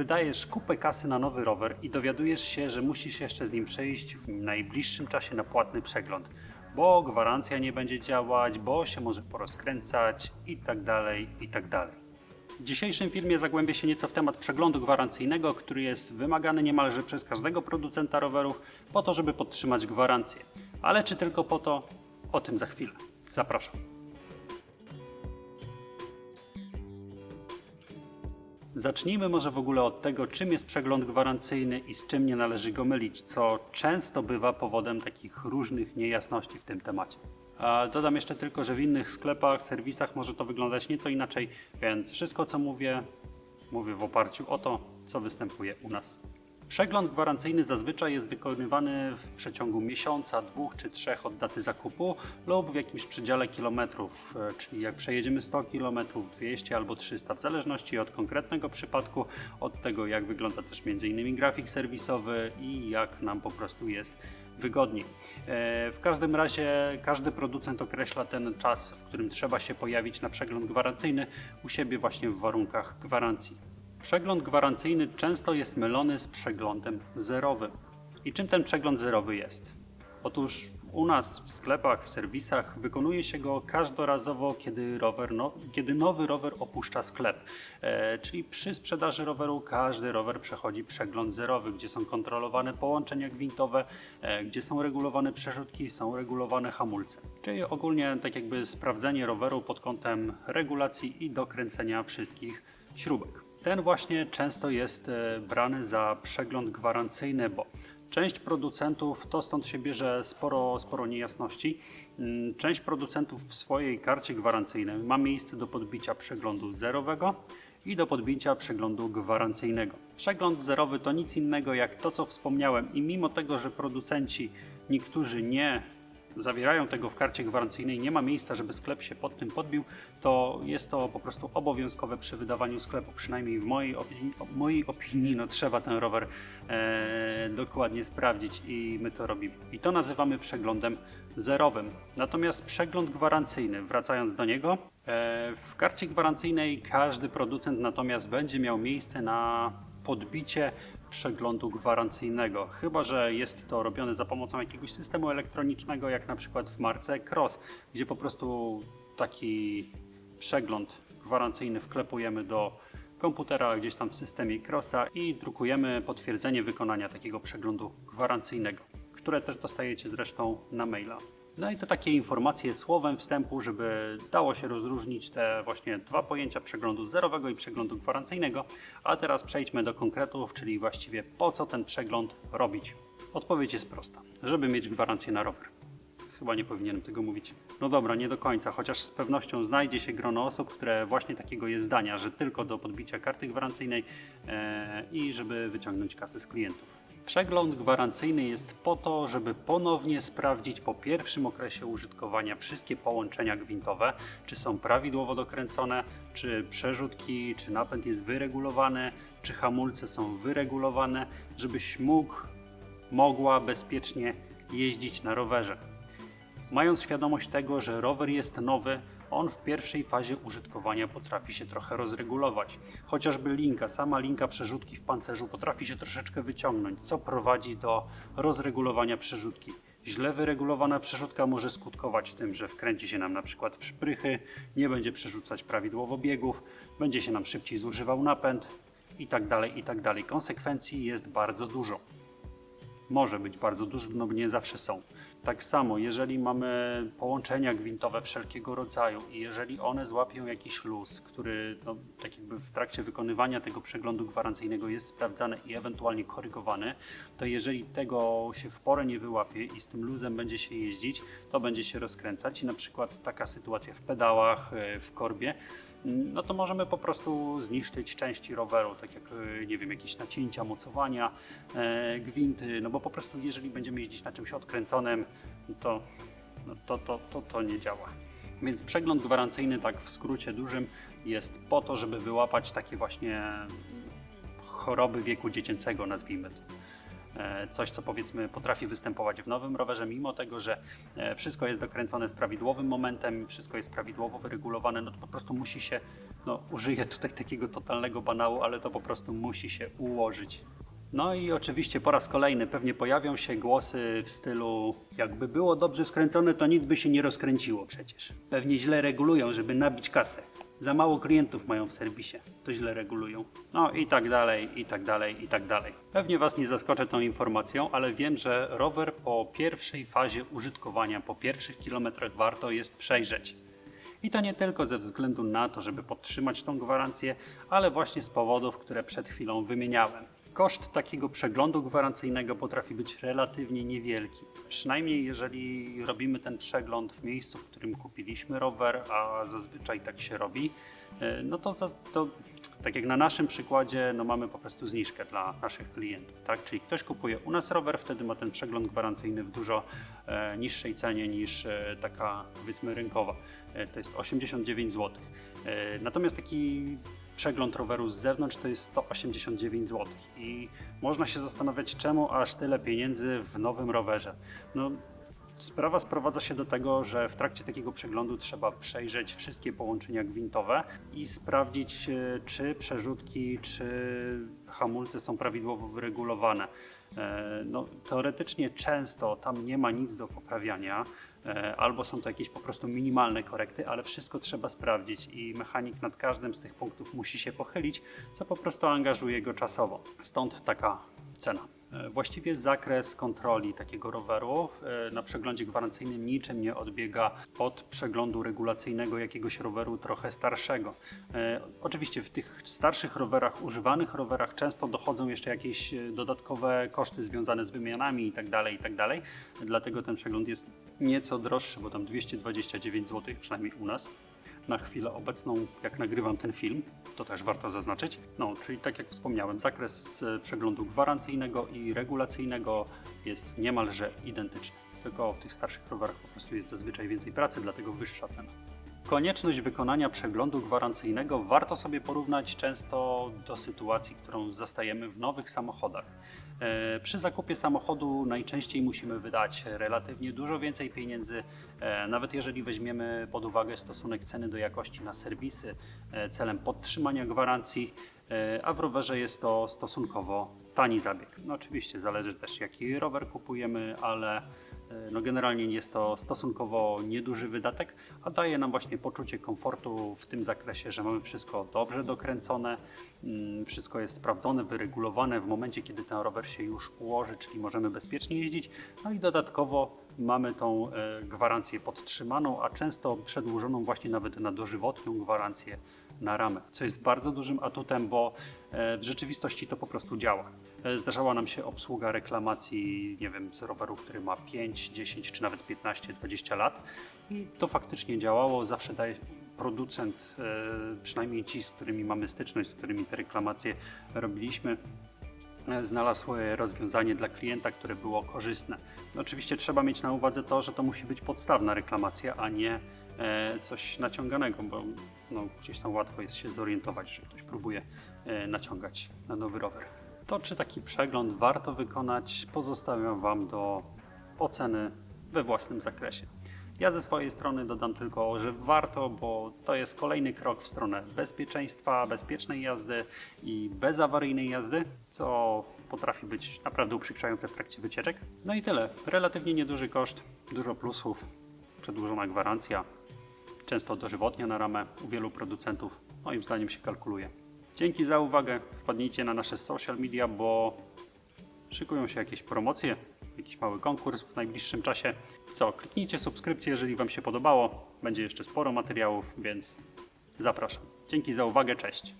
wydajesz kupę kasy na nowy rower i dowiadujesz się, że musisz jeszcze z nim przejść w najbliższym czasie na płatny przegląd, bo gwarancja nie będzie działać, bo się może porozkręcać i tak dalej, i tak. W dzisiejszym filmie zagłębię się nieco w temat przeglądu gwarancyjnego, który jest wymagany niemalże przez każdego producenta rowerów po to, żeby podtrzymać gwarancję. Ale czy tylko po to? O tym za chwilę. Zapraszam. Zacznijmy może w ogóle od tego, czym jest przegląd gwarancyjny i z czym nie należy go mylić, co często bywa powodem takich różnych niejasności w tym temacie. Dodam jeszcze tylko, że w innych sklepach, serwisach może to wyglądać nieco inaczej, więc wszystko co mówię, mówię w oparciu o to, co występuje u nas. Przegląd gwarancyjny zazwyczaj jest wykonywany w przeciągu miesiąca, dwóch czy trzech od daty zakupu lub w jakimś przedziale kilometrów, e, czyli jak przejedziemy 100 km, 200 albo 300, w zależności od konkretnego przypadku, od tego jak wygląda też m.in. grafik serwisowy i jak nam po prostu jest wygodniej. E, W każdym razie każdy producent określa ten czas, w którym trzeba się pojawić na przegląd gwarancyjny u siebie właśnie w warunkach gwarancji. Przegląd gwarancyjny często jest mylony z przeglądem zerowym. I czym ten przegląd zerowy jest? Otóż u nas w sklepach, w serwisach wykonuje się go każdorazowo, kiedy, rower no, kiedy nowy rower opuszcza sklep. E, czyli przy sprzedaży roweru każdy rower przechodzi przegląd zerowy, gdzie są kontrolowane połączenia gwintowe, e, gdzie są regulowane przerzutki, są regulowane hamulce. Czyli ogólnie tak jakby sprawdzenie roweru pod kątem regulacji i dokręcenia wszystkich śrubek. Ten właśnie często jest e, brany za przegląd gwarancyjny, bo część producentów, to stąd się bierze sporo, sporo niejasności, mm, część producentów w swojej karcie gwarancyjnej ma miejsce do podbicia przeglądu zerowego i do podbicia przeglądu gwarancyjnego. Przegląd zerowy to nic innego jak to, co wspomniałem i mimo tego, że producenci niektórzy nie zawierają tego w karcie gwarancyjnej, nie ma miejsca, żeby sklep się pod tym podbił, to jest to po prostu obowiązkowe przy wydawaniu sklepu. Przynajmniej w mojej opinii, mojej opinii no, trzeba ten rower e, dokładnie sprawdzić i my to robimy. I to nazywamy przeglądem zerowym. Natomiast przegląd gwarancyjny, wracając do niego, e, w karcie gwarancyjnej każdy producent natomiast będzie miał miejsce na podbicie przeglądu gwarancyjnego. Chyba, że jest to robione za pomocą jakiegoś systemu elektronicznego, jak na przykład w marce Cross, gdzie po prostu taki przegląd gwarancyjny wklepujemy do komputera gdzieś tam w systemie Crossa i drukujemy potwierdzenie wykonania takiego przeglądu gwarancyjnego, które też dostajecie zresztą na maila. No i to takie informacje słowem wstępu, żeby dało się rozróżnić te właśnie dwa pojęcia przeglądu zerowego i przeglądu gwarancyjnego. A teraz przejdźmy do konkretów, czyli właściwie po co ten przegląd robić. Odpowiedź jest prosta, żeby mieć gwarancję na rower. Chyba nie powinienem tego mówić. No dobra, nie do końca, chociaż z pewnością znajdzie się grono osób, które właśnie takiego jest zdania, że tylko do podbicia karty gwarancyjnej e, i żeby wyciągnąć kasę z klientów. Przegląd gwarancyjny jest po to, żeby ponownie sprawdzić po pierwszym okresie użytkowania wszystkie połączenia gwintowe, czy są prawidłowo dokręcone, czy przerzutki, czy napęd jest wyregulowany, czy hamulce są wyregulowane, żebyś mógł, mogła bezpiecznie jeździć na rowerze. Mając świadomość tego, że rower jest nowy, on w pierwszej fazie użytkowania potrafi się trochę rozregulować. Chociażby linka, sama linka przerzutki w pancerzu potrafi się troszeczkę wyciągnąć, co prowadzi do rozregulowania przerzutki. Źle wyregulowana przerzutka może skutkować tym, że wkręci się nam na przykład w szprychy, nie będzie przerzucać prawidłowo biegów, będzie się nam szybciej zużywał napęd i tak dalej, i tak. Konsekwencji jest bardzo dużo może być bardzo duży, no nie zawsze są. Tak samo, jeżeli mamy połączenia gwintowe wszelkiego rodzaju i jeżeli one złapią jakiś luz, który no, tak jakby w trakcie wykonywania tego przeglądu gwarancyjnego jest sprawdzany i ewentualnie korygowany, to jeżeli tego się w porę nie wyłapie i z tym luzem będzie się jeździć, to będzie się rozkręcać i na przykład taka sytuacja w pedałach, e, w korbie, no to możemy po prostu zniszczyć części roweru, tak jak e, nie wiem, jakieś nacięcia, mocowania, e, gwinty, no bo po prostu jeżeli będziemy jeździć na czymś odkręconym, to, no to, to, to, to nie działa. Więc przegląd gwarancyjny, tak w skrócie dużym, jest po to, żeby wyłapać takie właśnie choroby wieku dziecięcego, nazwijmy to. E, Coś, co powiedzmy potrafi występować w nowym rowerze, mimo tego, że e, wszystko jest dokręcone z prawidłowym momentem, wszystko jest prawidłowo wyregulowane, no to po prostu musi się No, użyję tutaj takiego totalnego banału, ale to po prostu musi się ułożyć. No i oczywiście po raz kolejny pewnie pojawią się głosy w stylu jakby było dobrze skręcone, to nic by się nie rozkręciło przecież. Pewnie źle regulują, żeby nabić kasę. Za mało klientów mają w serwisie, to źle regulują. No i tak dalej, i tak dalej, i tak dalej. Pewnie Was nie zaskoczę tą informacją, ale wiem, że rower po pierwszej fazie użytkowania, po pierwszych kilometrach warto jest przejrzeć. I to nie tylko ze względu na to, żeby podtrzymać tą gwarancję, ale właśnie z powodów, które przed chwilą wymieniałem. Koszt takiego przeglądu gwarancyjnego potrafi być relatywnie niewielki. Przynajmniej jeżeli robimy ten przegląd w miejscu, w którym kupiliśmy rower, a zazwyczaj tak się robi, e, no to, to tak jak na naszym przykładzie, no mamy po prostu zniżkę dla naszych klientów. Tak? Czyli ktoś kupuje u nas rower, wtedy ma ten przegląd gwarancyjny w dużo e, niższej cenie niż e, taka powiedzmy rynkowa. E, to jest 89 zł. E, natomiast taki przegląd roweru z zewnątrz to jest 189 zł. I można się zastanawiać, czemu aż tyle pieniędzy w nowym rowerze. No, Sprawa sprowadza się do tego, że w trakcie takiego przeglądu trzeba przejrzeć wszystkie połączenia gwintowe i sprawdzić, e, czy przerzutki, czy hamulce są prawidłowo wyregulowane. E, No, teoretycznie często tam nie ma nic do poprawiania, albo są to jakieś po prostu minimalne korekty, ale wszystko trzeba sprawdzić i mechanik nad każdym z tych punktów musi się pochylić, co po prostu angażuje go czasowo. Stąd taka cena. E, Właściwie zakres kontroli takiego roweru e, na przeglądzie gwarancyjnym niczym nie odbiega od przeglądu regulacyjnego jakiegoś roweru trochę starszego. E, Oczywiście w tych starszych rowerach, używanych rowerach często dochodzą jeszcze jakieś dodatkowe koszty związane z wymianami itd., itd. Dlatego ten przegląd jest nieco droższy, bo tam 229 zł, przynajmniej u nas na chwilę obecną, jak nagrywam ten film, to też warto zaznaczyć. No, czyli tak jak wspomniałem, zakres e, przeglądu gwarancyjnego i regulacyjnego jest niemalże identyczny. Tylko w tych starszych rowerach po prostu jest zazwyczaj więcej pracy, dlatego wyższa cena. Konieczność wykonania przeglądu gwarancyjnego warto sobie porównać często do sytuacji, którą zastajemy w nowych samochodach. E, Przy zakupie samochodu najczęściej musimy wydać relatywnie dużo więcej pieniędzy, e, nawet jeżeli weźmiemy pod uwagę stosunek ceny do jakości na serwisy e, celem podtrzymania gwarancji, a w rowerze jest to stosunkowo tani zabieg. No oczywiście zależy też jaki rower kupujemy, ale no generalnie jest to stosunkowo nieduży wydatek, a daje nam właśnie poczucie komfortu w tym zakresie, że mamy wszystko dobrze dokręcone, mm, wszystko jest sprawdzone, wyregulowane w momencie, kiedy ten rower się już ułoży, czyli możemy bezpiecznie jeździć. No i dodatkowo mamy tą e, gwarancję podtrzymaną, a często przedłużoną właśnie nawet na dożywotnią gwarancję na ramę, co jest bardzo dużym atutem, bo e, w rzeczywistości to po prostu działa. E, Zdarzała nam się obsługa reklamacji, nie wiem, z roweru, który ma 5, 10 czy nawet 15, 20 lat i to faktycznie działało. Zawsze daje producent, e, przynajmniej ci, z którymi mamy styczność, z którymi te reklamacje robiliśmy, e, znalazł rozwiązanie dla klienta, które było korzystne. Oczywiście trzeba mieć na uwadze to, że to musi być podstawna reklamacja, a nie coś naciąganego, bo no, gdzieś tam łatwo jest się zorientować, że ktoś próbuje naciągać na nowy rower. To, czy taki przegląd warto wykonać, pozostawiam Wam do oceny we własnym zakresie. Ja ze swojej strony dodam tylko, że warto, bo to jest kolejny krok w stronę bezpieczeństwa, bezpiecznej jazdy i bezawaryjnej jazdy, co potrafi być naprawdę uprzykrczające w trakcie wycieczek. No i tyle. Relatywnie nieduży koszt, dużo plusów, przedłużona gwarancja, często dożywotnia na ramę u wielu producentów, moim zdaniem się kalkuluje. Dzięki za uwagę. Wpadnijcie na nasze social media, bo szykują się jakieś promocje, jakiś mały konkurs w najbliższym czasie. Co, kliknijcie subskrypcję, jeżeli Wam się podobało. Będzie jeszcze sporo materiałów, więc zapraszam. Dzięki za uwagę, cześć.